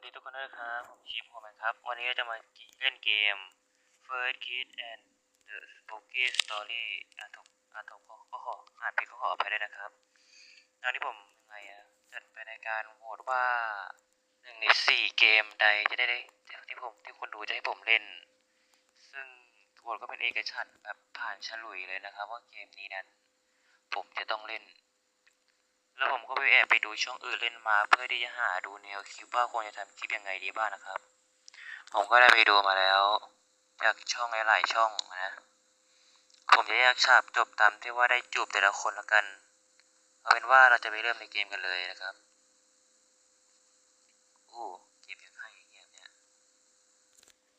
วัสดีทุกคนด้วยนะครับ ผมชิปผมครับ วันนี้จะมาเล่นเกม First Kid and the Spooky Story อาถูกอาถูกก็ก็ขออ่านผิดก็ขออภัยด้วยนะครับ ตอนนี้ผมยังไงอะจัดไปในการโหวตว่าหนึ่งในสี่เกมใดจะได้ได้ที่ผมที่คนดูจะให้ผมเล่น ซึ่งโหวตก็เป็นเอกฉันท์แบบผ่านฉลุยเลยนะครับ ว่าเกมนี้นั้น ผมจะต้องเล่น แล้วผมก็ไปแอบไปดูช่องอื่นเล่นมา เพื่อที่จะหาดูแนวคลิปว่าควรจะทำคลิปยังไงดีบ้างนะครับ ผมก็ได้ไปดูมาแล้ว จากช่องหลายๆช่องนะ ผมจะแยกฉากจบตามที่ว่าได้จูบแต่ละคนละกัน เอาเป็นว่าเราจะไปเริ่มในเกมกันเลยนะครับโอ้เกมยังให้เกมเนี่ย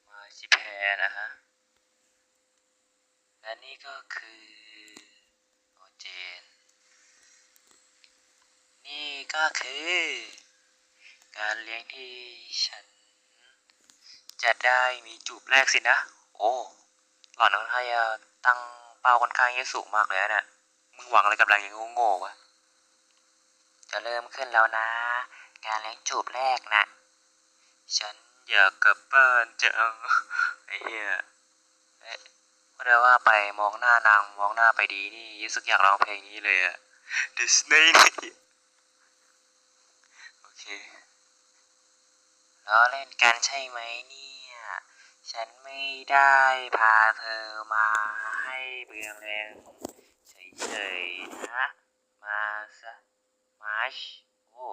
มาชิแพรนะฮะ และนี่ก็คือโอเจน นี่ก็คือการเลี้ยงที่ฉัน จะได้มีจูบแรกสินะ โอ้ หล่อนคนข้างจะตั้งเป้าค่อนข้างจะสูงมากเลยนะเนี่ยมึงหวังอะไรกับแรงอย่างโง่ๆวะ จะเริ่มขึ้นแล้วนะการเลี้ยงจูบแรกนะ ฉันอยากกลับบ้านจังไอ้เหี้ยเอ๊ะว่าแต่ว่าไปมองหน้านางมองหน้าไปดีนี่รู้สึกอยากร้องเพลงนี้เลยอะ Disney นี่ โอล้อเล่นกันใช่ไหมเนี่ย ฉันไม่ได้พาเธอมาให้เบืองแรงเฉยๆนะ มาซะมาร์ชโอ้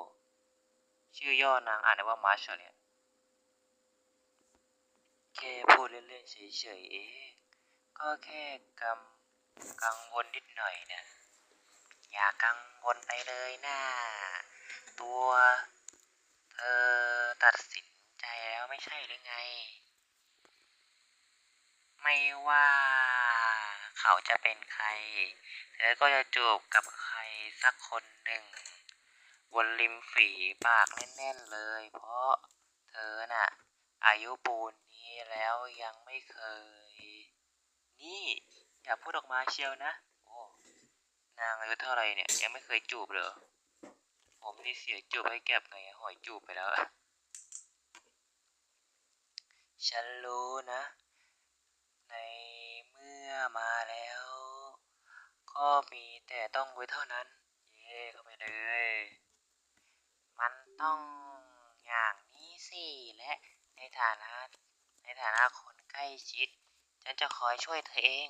ชื่อย่อนางอ่านได้ว่ามาร์ชเหรอเนี่ยแค่พูดเล่นๆเฉยๆเองก็แค่กำกังวลนิดหน่อยนะอย่ากังวลไปเลยนะ ตัว เธอตัดสินใจแล้วไม่ใช่หรือไง ไม่ว่าเขาจะเป็นใคร เธอก็จะจูบกับใครสักคนหนึ่ง บนริมฝีปากแน่นๆเลย เพราะเธอน่ะ อายุปูนนี้แล้วยังไม่เคย นี่ อย่าพูดออกมาเชียวนะ โอ้ นางอายุเท่าไรเนี่ย ยังไม่เคยจูบเหรอ ผมนี่เสียจูบให้แก็บไงหอยจูบไปแล้ว ฉันรู้นะ ในเมื่อมาแล้ว ก็มีแต่ต้องไว้เท่านั้น เย่เข้าไปเลย มันต้องอย่างนี้สิและในฐานะในฐานะคนใกล้ชิด ฉันจะคอยช่วยเธอเอง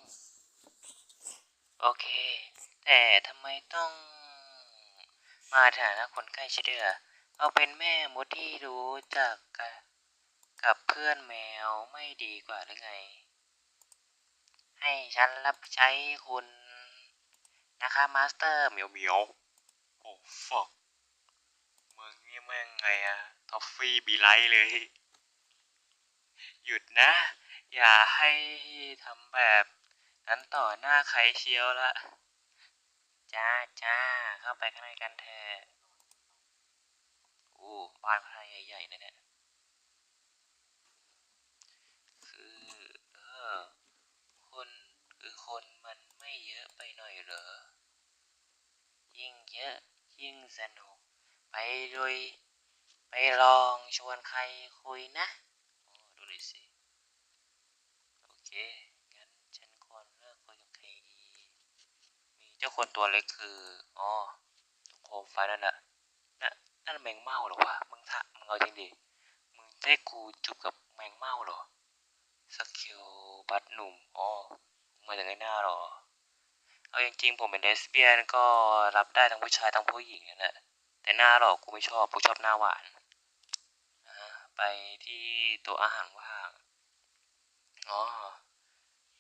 โอเค แต่ทำไมต้อง มาฐานะคนใกล้ชิดด้วยล่ะเอาเป็นแม่มดที่รู้จักกับกับเพื่อนแมวไม่ดีกว่าหรือไง ให้ฉันรับใช้คุณนะคะมาสเตอร์เหมียวเหมียวโอ้ฟักมึงนี่แม่งไงอะทอฟฟี่บีไลท์เลย หยุดนะ อย่าให้ทำแบบนั้นต่อหน้าใครเชียวละ จ้าจ้าเข้าไปข้างในกันเถอะอู้บ้านค่อนข้างใหญ่ๆนะเนี่ยคือเออคนคือคนมันไม่เยอะไปหน่อยเหรอ ยิ่งเยอะยิ่งสนุก ไปลุยไปลองชวนใครคุยนะ โอ้ดูเลยสิ โอเค งั้นฉันควรเลิกคุยกับใครดี มี เจ้าคนตัวเล็กคืออ๋อโคมไฟนั่นน่ะน่ะนั่นแมงเม่าเหรอวะมึงถะมึงเอาจริงดิมึงจะให้กูจูบกับแมงเม่าเหรอสกิลบัตหนุ่มอ๋อมาจากไอ้หน้าหรอเอาจริงๆผมเป็นเลสเบี้ยนก็รับได้ทั้งผู้ชายทั้งผู้หญิงนั่นแหละแต่หน้าหรอกกูไม่ชอบกูชอบหน้าหวานไปที่ตัวอาหารว่างอ๋อ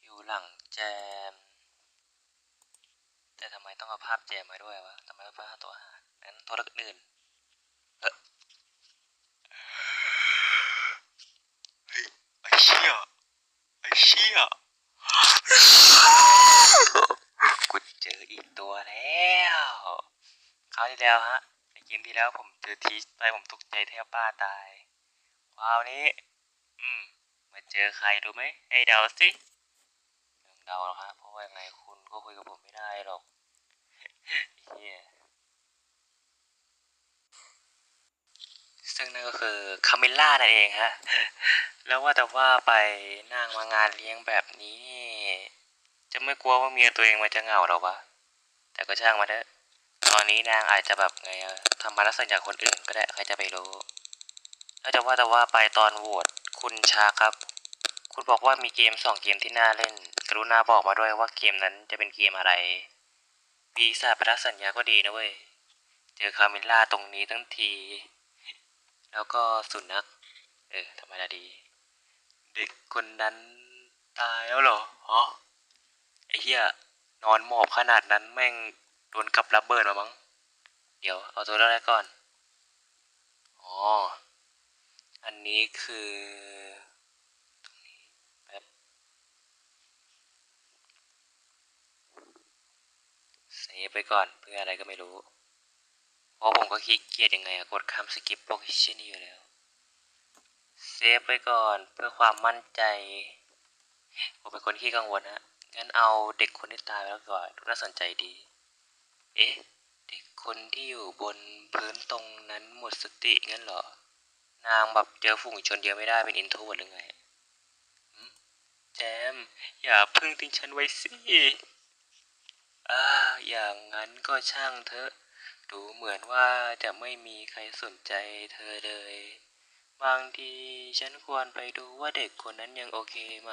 อยู่หลังแจม แต่ทำไมต้องเอาภาพแจมมาด้วยวะทำไมไม่ภาพตัวหารนั้นตัวเลือกอื่นเออเฮ้ไอ้เชี่ยไอ้เชี่ยกูเจออีกตัวแล้วคราวที่แล้วฮะในเกมที่แล้วผมเจอทีไปผมตกใจแทบบ้าตายคราวนี้ อืมมาเจอใครรู้ไหมให้เดาสิเดาหรอกฮะเพราะ ว่ายังไงคุณก็คุยกับผมไม่ได้หรอกเฮียซึ่งนั่นก็คือคาเมล่านั่นเองฮะ แล้วว่าแต่ว่าไปนั่งมางานเลี้ยงแบบนี้ จะไม่กลัวว่าเมียตัวเองมันจะเหงาหรอวะ แต่ก็ช่างมาเถอะ ตอนนี้นางอาจจะแบบไงทำมาลักษณะอย่างคนอื่นก็ได้ใครจะไปรู้ แล้วจะว่าแต่ว่าไปตอนโหวตคุณชาครับ คุณบอกว่ามีเกมสองเกมที่น่าเล่น กรุณาบอกมาด้วยว่าเกมนั้นจะเป็นเกมอะไรปีศาจพันธสัญญาก็ดีนะเว้ย เจอคาเมล่าตรงนี้ทั้งที แล้วก็สุนัข เออธรรมดาดี เด็กคนนั้นตายแล้วเหรอฮะไอ้เหี้ยนอนหมอบขนาดนั้นแม่งโดนกับระเบิดมามั้ง เดี๋ยวเอาตัวแรกก่อน อ๋อ อันนี้คือตรงนี้แป๊บ เซฟไปก่อนเพื่ออะไรก็ไม่รู้ เพราะผมก็ขี้เกียจยังไงอะกดข้ามสกิปพวกเช่นนี้อยู่แล้ว เซฟไปก่อนเพื่อความมั่นใจ ผมเป็นคนขี้กังวลฮะงั้นเอาเด็กคนที่ตายไปแล้วก่อนน่าสนใจดี เอ๊ะ เด็กคนที่อยู่บนพื้นตรงนั้นหมดสติงั้นเหรอ นางแบบเจอฝูงชนเดียวไม่ได้เป็นอินโทรหรือไงแจม อย่าพึ่งทิ้งฉันไว้สิ อ่าอย่างนั้นก็ช่างเถอะ ดูเหมือนว่าจะไม่มีใครสนใจเธอเลย บางทีฉันควรไปดูว่าเด็กคนนั้นยังโอเคไหม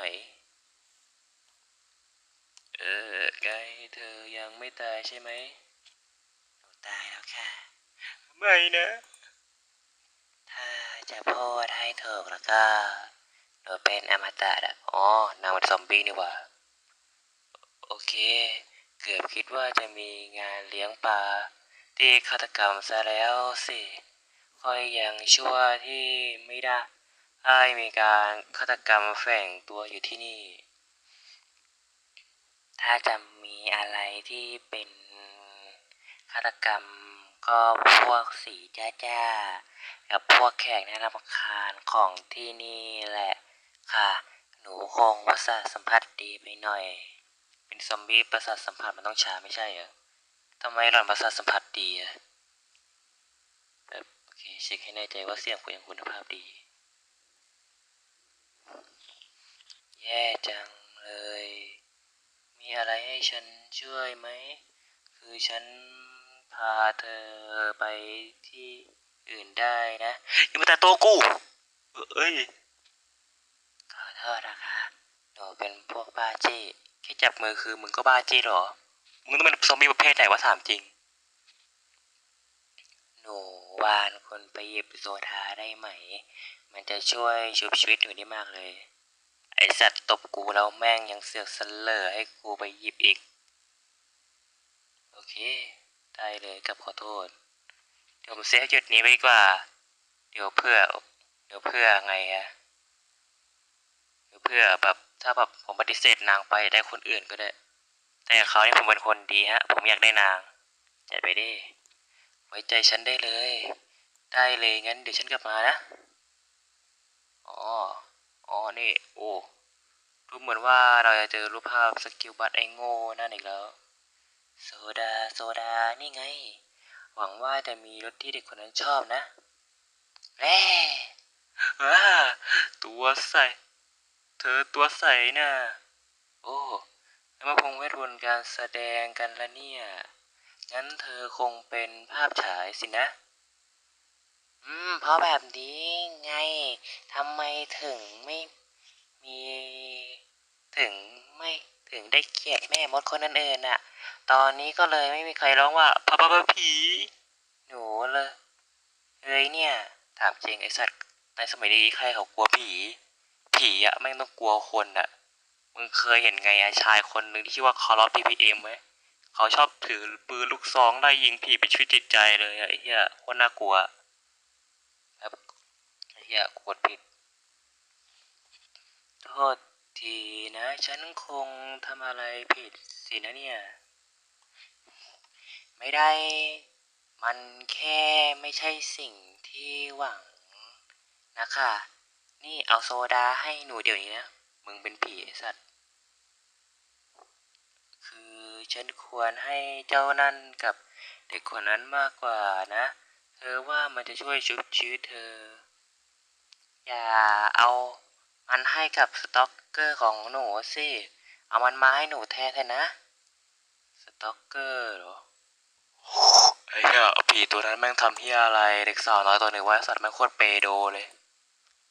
เออไงเธอยังไม่ตายใช่ไหมหนูตายแล้วค่ะ ไม่นะ ถ้าจะพูดให้ถูกแล้วก็หนูเป็นอมตะอะอ๋อนางเป็นซอมบี้นี่หว่า โอเค เกือบคิดว่าจะมีงานเลี้ยงปลาที่ฆาตกรรมซะแล้วสิ ค่อยยังชั่วที่ไม่ได้ให้มีการฆาตกรรมแฝงตัวอยู่ที่นี่ ถ้าจะมีอะไรที่เป็นฆาตกรรมก็พวกสีจ้าจ้ากับพวกแขกน่ารำคาญของที่นี่แหละค่ะ หนูคงประสาสัมผัสดีไปหน่อย เป็นซอมบี้ประสาทสัมผัสมันต้องช้าไม่ใช่เหรอทำไมหล่อนประสาทสัมผัสดีอะแบบโอเคเช็คให้แน่ใจว่าเสียงคุณยังคุณภาพดี แย่จังเลย มีอะไรให้ฉันช่วยไหม คือฉันพาเธอไปที่อื่นได้นะย่ามาแต่ตัวกู เอ้ย ขอโทษนะคะหนูเป็นพวกบ้าจี้ แค่จับมือคือมึงก็บ้าจี้หรอ มึงต้องเป็นซอมบี้ประเภทไหนวะถามจริง หนูวานคนไปหยิบโซดาได้ไหม มันจะช่วยชุบชีวิตหนูได้มากเลย ไอสัตว์ตบกูแล้วแม่งยังเสือกเสลอให้กูไปหยิบอีก โอเค ได้เลยกับขอโทษ เดี๋ยวผมเซฟจุดนี้ไว้ดีกว่า เดี๋ยวเพื่อ เดี๋ยวเพื่อไงอะเดี๋ยวเพื่อแบบ ถ้าแบบผมปฏิเสธนางไปได้คนอื่นก็ได้ แต่เขาเนี่ยผมเป็นคนดีฮะ ผมอยากได้นางจัดไปดิไว้ใจฉันได้เลย ได้เลยงั้นเดี๋ยวฉันกลับมานะอ๋ออ๋อนี่โอ้ดูเหมือนว่าเราจะเจอรูปภาพสกิลบัตไอโง่นั่นอีกแล้ว โซดาโซดานี่ไง หวังว่าจะมีรถที่เด็กคนนั้นชอบนะแร่ตัวใสเธอตัวใสน่ะ โอ้แล้วมาพงเวทมนการแสดงกันละเนี่ย งั้นเธอคงเป็นภาพฉายสินะ อืม เพราะแบบนี้ไง ทำไมถึงไม่มี ถึงไม่ถึงได้เกลียดแม่มดคนอื่นๆน่ะตอนนี้ก็เลยไม่มีใครร้องว่าพะพะพะผี หนูเลยเอ้ยเนี่ย ถามจริงไอสัตว์ในสมัยนี้ใครเขากลัวผี ผีอะแม่ต้องกลัวคนอะมึงเคยเห็นไงอะชายคนหนึ่งที่ชื่อว่าคาร์ลอสพีพีเอ็มไหมเขาชอบถือปืนลูกซองไล่ยิงผีเป็นชีวิตจิตใจเลยอะไอ้เหี้ยโคตรน่ากลัวแบบไอ้เหี้ยกดผิดโทษทีนะฉันคงทำอะไรผิดสินะเนี่ย ไม่ได้ มันแค่ไม่ใช่สิ่งที่หวังนะคะ นี่เอาโซดาให้หนูเดี๋ยวนี้นะ มึงเป็นผีไอสัตว์ คือฉันควรให้เจ้านั่นกับเด็กคนนั้นมากกว่านะ เธอว่ามันจะช่วยชุบชีวิตเธอ อย่าเอามันให้กับสต็อกเกอร์ของหนูสิ เอามันมาให้หนูแทนเถอะนะ สต็อกเกอร์เหรอไอ้เหี้ยผีตัวนั้นแม่งทำเหี้ยอะไร เด็กสาวน้อยตัวหนึ่งว่าสัตว์แม่งโคตรเปโดเลย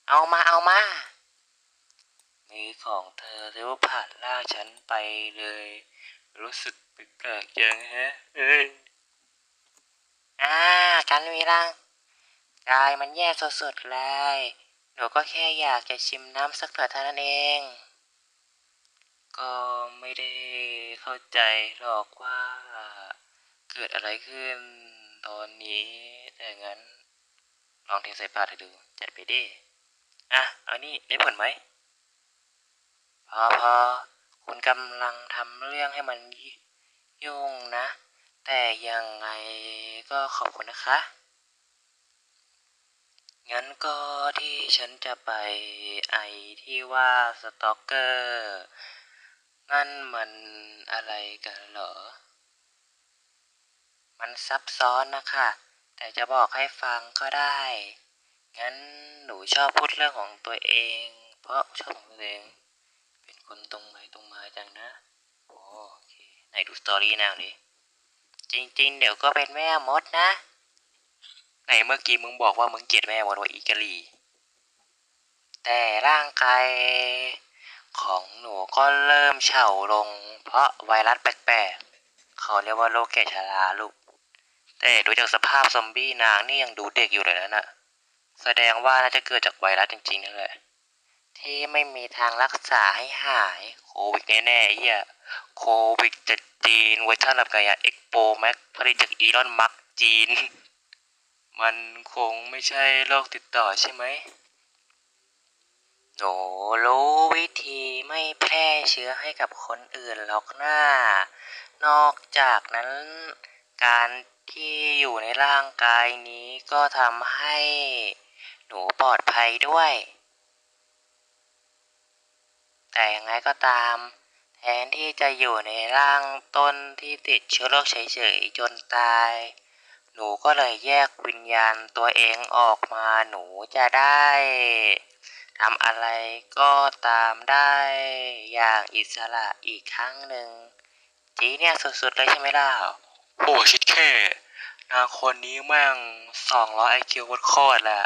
เอามาเอามามือของเธอเรียกว่าผ่านล่าฉันไปเลย รู้สึกแปลกๆยังฮะเอ้ยอ่ากันมีร่างกายมันแย่สุดๆเลยหนูก็แค่อยากจะชิมน้ำสักหน่อยเท่านั้นเอง ก็ไม่ได้เข้าใจหรอกว่า เกิดอะไรขึ้นตอนนี้แต่งั้น ลองเทใส่ปากเธอดู จัดไปดิ อะเอานี่ได้ผลไหมพอพอคุณกำลังทำเรื่องให้มันยยุ่งนะ แต่ยังไงก็ขอบคุณนะคะ งั้นก็ที่ฉันจะไปไอที่ว่าสต็อกเกอร์นั่นมันอะไรกันเหรอ มันซับซ้อนนะคะ แต่จะบอกให้ฟังก็ได้ งั้นหนูชอบพูดเรื่องของตัวเอง เพราะชอบของตัวเอง เป็นคนตรงไปตรงมาจังนะโอเคไหนดูสตอรี่แนวนี้จริงๆ เดี๋ยวก็เป็นแม่มดนะไหนเมื่อกี้มึงบอกว่ามึงเกลียดแม่มดว่าอีกะลีแต่ร่างกายของหนูก็เริ่มเฉาลง เพราะไวรัสแปลกๆเขาเรียกว่าโรคแก่ชราลูกแต่ดูจากสภาพซอมบี้นางนี่ยังดูเด็กอยู่เลยนะน่ะ แสดงว่าน่าจะเกิดจากไวรัสจริงๆนั่นแหละที่ไม่มีทางรักษาให้หายโควิดแน่ๆเฮียโควิดจากจีนเวอร์ชันแบบไงอะเอ็กโปแม็กผลิตจากอีลอนมัสจีน มันคงไม่ใช่โรคติดต่อใช่ไหมหนูรู้วิธีไม่แพร่เชื้อให้กับคนอื่นหรอกหน้า นอกจากนั้นการที่อยู่ในร่างกายนี้ก็ทำให้ห นูปลอดภัยด้วย แต่ยังไงก็ตาม แทนที่จะอยู่ในร่างต้นที่ติดเชื้อโรคเฉยๆจนตาย หนูก็เลยแยกวิญญาณตัวเองออกมาหนูจะได้ทำอะไรก็ตามได้อย่างอิสระอีกครั้งหนึ่งจีเนี่ยสุดๆเลยใช่ไหมล่ะโอ้ชิดแค่นางคนนี้แม่งสองร้อยไอคิวโคตรแหละ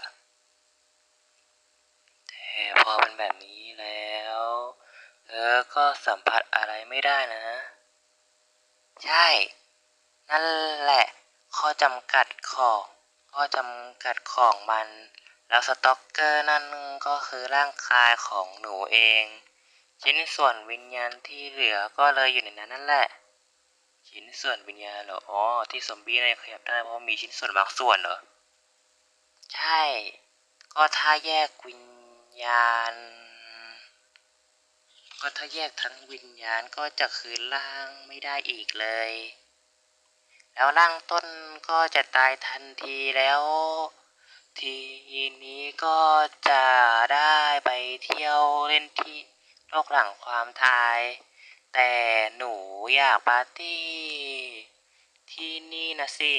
พอเป็นแบบนี้แล้ว เธอก็สัมผัสอะไรไม่ได้นะ ใช่ นั่นแหละ ข้อจำกัดของ ข้อจำกัดของมัน แล้วสต็อกเกอร์นั่นก็คือร่างกายของหนูเอง ชิ้นส่วนวิญญาณที่เหลือก็เลยอยู่ในนั้นนั่นแหละ ชิ้นส่วนวิญญาณเหรอ อ๋อ ที่ซอมบี้เนี่ยขยับได้เพราะมีชิ้นส่วนบางส่วนเหรอ ใช่ ก็ถ้าแยกวิญ ญาณ ก็ถ้าแยกทั้งวิญญาณก็จะคืนร่างไม่ได้อีกเลย แล้วร่างต้นก็จะตายทันทีแล้ว ทีนี้ก็จะได้ไปเที่ยวเล่นที่โลกหลังความตาย แต่หนูอยากปาร์ตี้ที่นี่นะสิ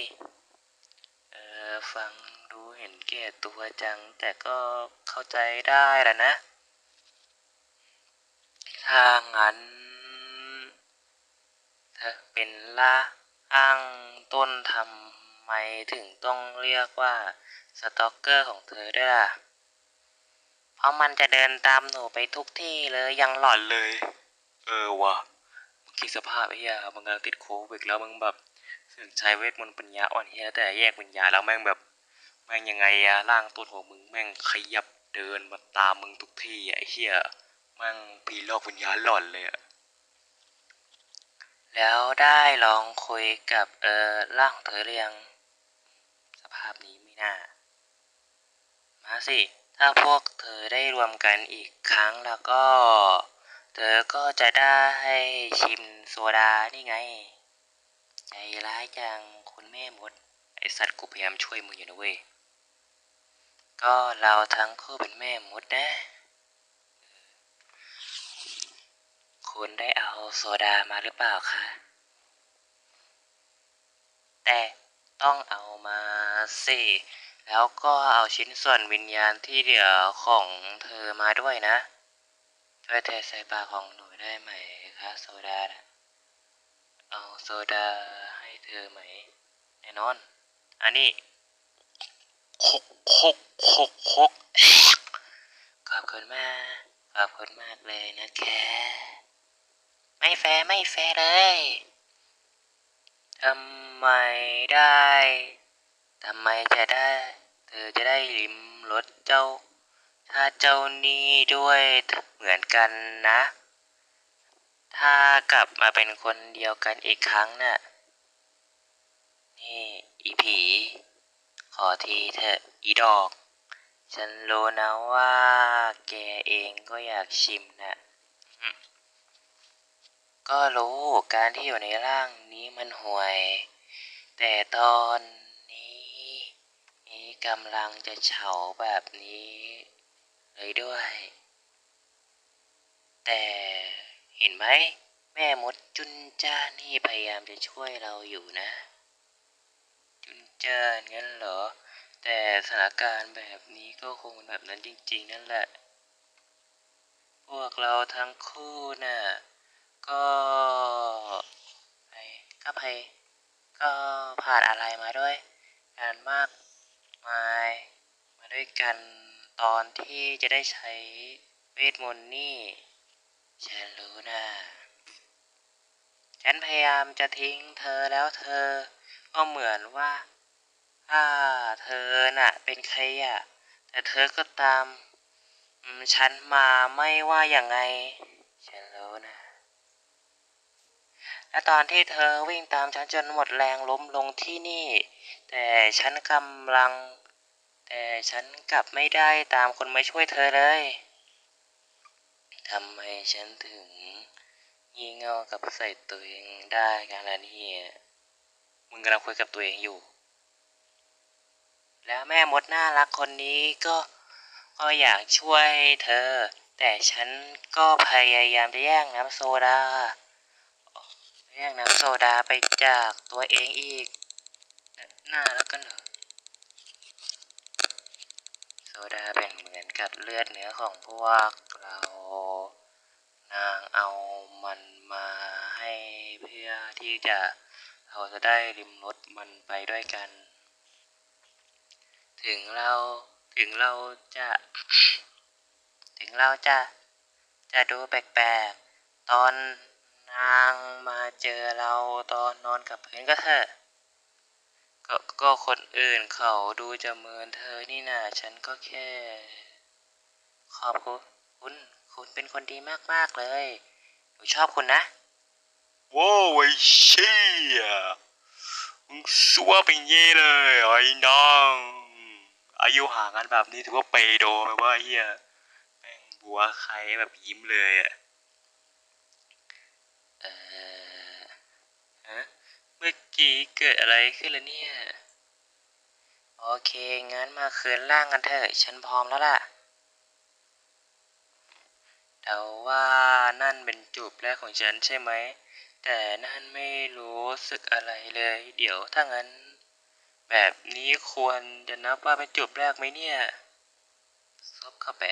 เออฟัง เห็นแก่ตัวจัง แต่ก็เข้าใจได้แหละนะ ถ้างั้นเธอเป็นล่าอ้างต้นทำไมถึงต้องเรียกว่าสตอกเกอร์ของเธอด้วยล่ะ เพราะมันจะเดินตามหนูไปทุกที่เลยยังหลอนเลย เออว่ะเมื่อกี้สภาพไอ้เหี้ยมึงกำลังติดโควิดแล้วมึงแบบเสื่อใช้เวทมนต์ปัญญาอ่อนเหี้ยแต่แยกวิญญาณแล้วแม่งแบบ แม่งยังไงอะร่างต้นของมึงแม่งขยับเดินมาตามมึงทุกที่ไอ้เหี้ยแม่งผีหลอกวิญญาณหลอนเลยอะแล้วได้ลองคุยกับเออร่างของเธอหรือยังสภาพนี้ไม่น่า มาสิ ถ้าพวกเธอได้รวมกันอีกครั้งแล้วก็ เธอก็จะได้ชิมโซดานี่ไง ใจร้ายจังคุณแม่มด ไอสัตว์กูพยายามช่วยมึงอยู่นะเว้ย ก็เราทั้งคู่เป็นแม่มดนะ คุณได้เอาโซดามาหรือเปล่าคะ แต่ต้องเอามาสิ แล้วก็เอาชิ้นส่วนวิญญาณที่เหลือของเธอมาด้วยนะ ช่วยเทใส่ปากของหนูได้ไหมคะโซดานะเอาโซดาให้เธอไหม แน่นอน อันนี้ คกคกคกคกขอบคุณมาก ขอบคุณมากเลยนะแกไม่แฟร์ไม่แฟร์เลยทำไมได้ทำไมจะได้ เธอจะได้ลิมรถเจ้า ถ้าเจ้านี่ด้วยเหมือนกันนะ ถ้ากลับมาเป็นคนเดียวกันอีกครั้งน่ะ นี่ อีผี อทีเถอะอีดอก ฉันรู้นะว่าแกเองก็อยากชิมนะ ก็รู้การที่อยู่ในร่างนี้มันห่วย แต่ตอนนี้ นี้กำลังจะเฉาแบบนี้ เลยด้วย แต่เห็นไหม แม่มดจุนจ้านี่พยายามจะช่วยเราอยู่นะ จุนจ้างั้นเหรอ แต่สถานการณ์แบบนี้ก็คงเป็นแบบนั้นจริง ๆ นั่นแหละ พวกเราทั้งคู่น่ะ ก็ไปก็ไปก็ผ่านอะไรมาด้วยกันมากมายมาด้วยกันตอนที่จะได้ใช้เวทมนต์นี่ ฉันรู้นะฉันพยายามจะทิ้งเธอแล้วเธอ ก็เหมือนว่า ถ้าเธอน่ะ เป็นใครอะ แต่เธอก็ตาม ฉันมาไม่ว่าอย่างไง ฉันรู้นะ และตอนที่เธอวิ่งตามฉันจนหมดแรงล้มลงที่นี่ แต่ฉันกำลัง แต่ฉันกลับไม่ได้ตามคนมาช่วยเธอเลยทำไมฉันถึงงี่เง่ากับใส่ตัวเองได้กันล่ะนี่มึงกำลังคุยกับตัวเองอยู่ แล้วแม่มดน่ารักคนนี้ก็ก็อยากช่วยเธอ แต่ฉันก็พยายามจะแย่งน้ำโซดา แย่งน้ำโซดาไปจากตัวเองอีกน่ารักกันเหรอโซดาเป็นเหมือนกับเลือดเนื้อของพวกเรา นางเอามันมาให้เพื่อที่จะเราจะได้ริมรถมันไปด้วยกัน ถึงเราถึงเราจะ ถึงเราจะ จะดูแปลกๆ ตอนนางมาเจอเราตอนนอนกับพื้นก็เถอะก็ก็คนอื่นเขาดูจะเมินเธอนี่นาฉันก็แค่ ขอบคุณคุณคุณเป็นคนดีมาก ๆ เลย หนูชอบคุณนะว้าวไอ้เชี่ยมึงซัวเป็นเย่เลยไอ้น้อง อายุห่างกันแบบนี้ถือว่าเปโดไหมว่าเฮียแม่งบัวใครแบบยิ้มเลยอะเออฮะเมื่อกี้เกิดอะไรขึ้นล่ะเนี่ย โอเค งั้นมาคืนร่างกันเถอะ ฉันพร้อมแล้วล่ะ แต่ว่านั่นเป็นจูบแรกของฉันใช่ไหม แต่นั่นไม่รู้สึกอะไรเลย เดี๋ยวถ้างั้น แบบนี้ควรจะนับว่าเป็นจูบแรกไหมเนี่ยซบเข้าไป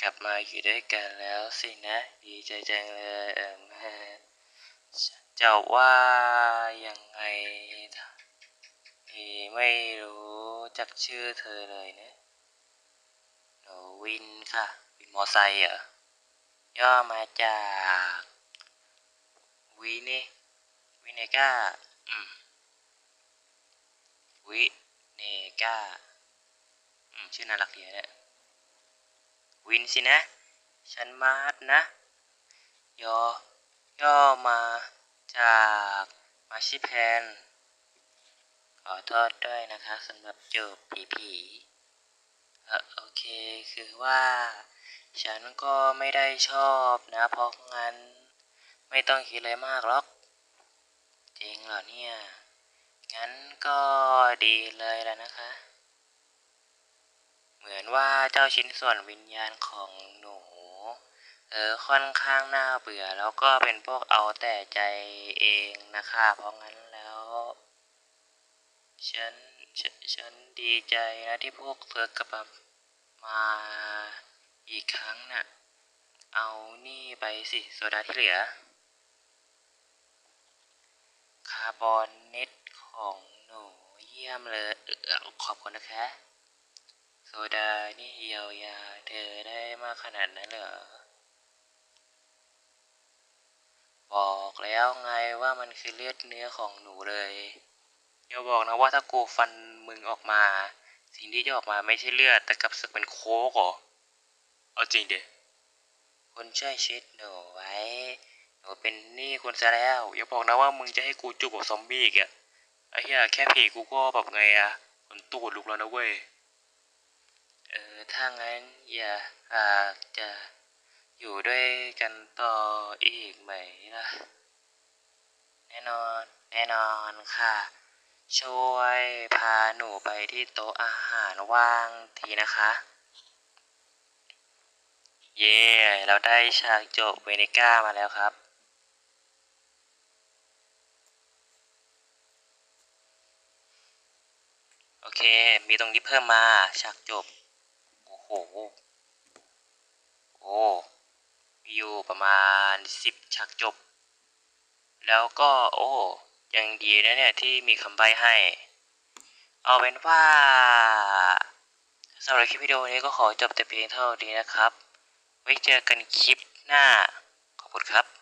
กลับมาอยู่ด้วยกันแล้วสินะ ดีใจจังเลยเอมจะว่ายังไงนี่ไม่รู้จักชื่อเธอเลยนะหนูวินค่ะ วินมอไซค์เหรอย่อมาจากวินี่วิเนก้าอืม วิเนก้าชื่อน่ารักดีนะเนี่ยวินสินะ ฉันมาดนะ ยอย่อมาจากมาชิแพน ขอโทษด้วยนะคะสำหรับจบผีผีเออโอเคคือว่า ฉันก็ไม่ได้ชอบนะเพราะงั้น ไม่ต้องคิดเลยมากหรอก จริงเหรอเนี่ย งั้นก็ดีเลยแล้วนะคะ เหมือนว่าเจ้าชิ้นส่วนวิญญาณของหนูเออค่อนข้างน่าเบื่อแล้วก็เป็นพวกเอาแต่ใจเองนะคะ เพราะงั้นแล้วฉันฉฉันดีใจนะที่พวกเธอกลับมาอีกครั้งน่ะ เอานี่ไปสิโซดาที่เหลือ คาร์บอนเน็ตของหนูเยี่ยมเลยเออขอบคุณนะคะ โซดานี่เยียวยาเธอได้มากขนาดนั้นเหรอ บอกแล้วไงว่ามันคือเลือดเนื้อของหนูเลยอย่าบอกนะว่าถ้ากูฟันมึงออกมา สิ่งที่จะออกมาไม่ใช่เลือด แต่กลับสึกเป็นโค้กเหรอ เอาจริงเด็คุณช่วยชิดหนูไว้ เป็นหนี้คุณซะแล้วอย่าบอกนะว่ามึงจะให้กูจูบกับซอมบี้อีกอะไอ้เหี้ยแค่ผีกูก็แบบไงอะมันตูดลุกแล้วนะเว้ย เออถ้างั้นอย่าอาจจะอยู่ด้วยกันต่ออีกไหมล่ะแน่นอนแน่นอนค่ะ ช่วยพาหนูไปที่โต๊ะอาหารว่างทีนะคะ เย่เราได้ฉากจบเวนิก้ามาแล้วครับ อเค มีตรงนี้เพิ่มมาฉากจบ โอ้โห โอ้ มีอยู่ประมาณสิบฉากจบ แล้วก็โอ้ยังดีนะเนี่ยที่มีคำใบ้ให้ เอาเป็นว่าสำหรับคลิปวิดีโอนี้ก็ขอจบแต่เพียงเท่านี้นะครับ ไว้เจอกันคลิปหน้า ขอบคุณครับ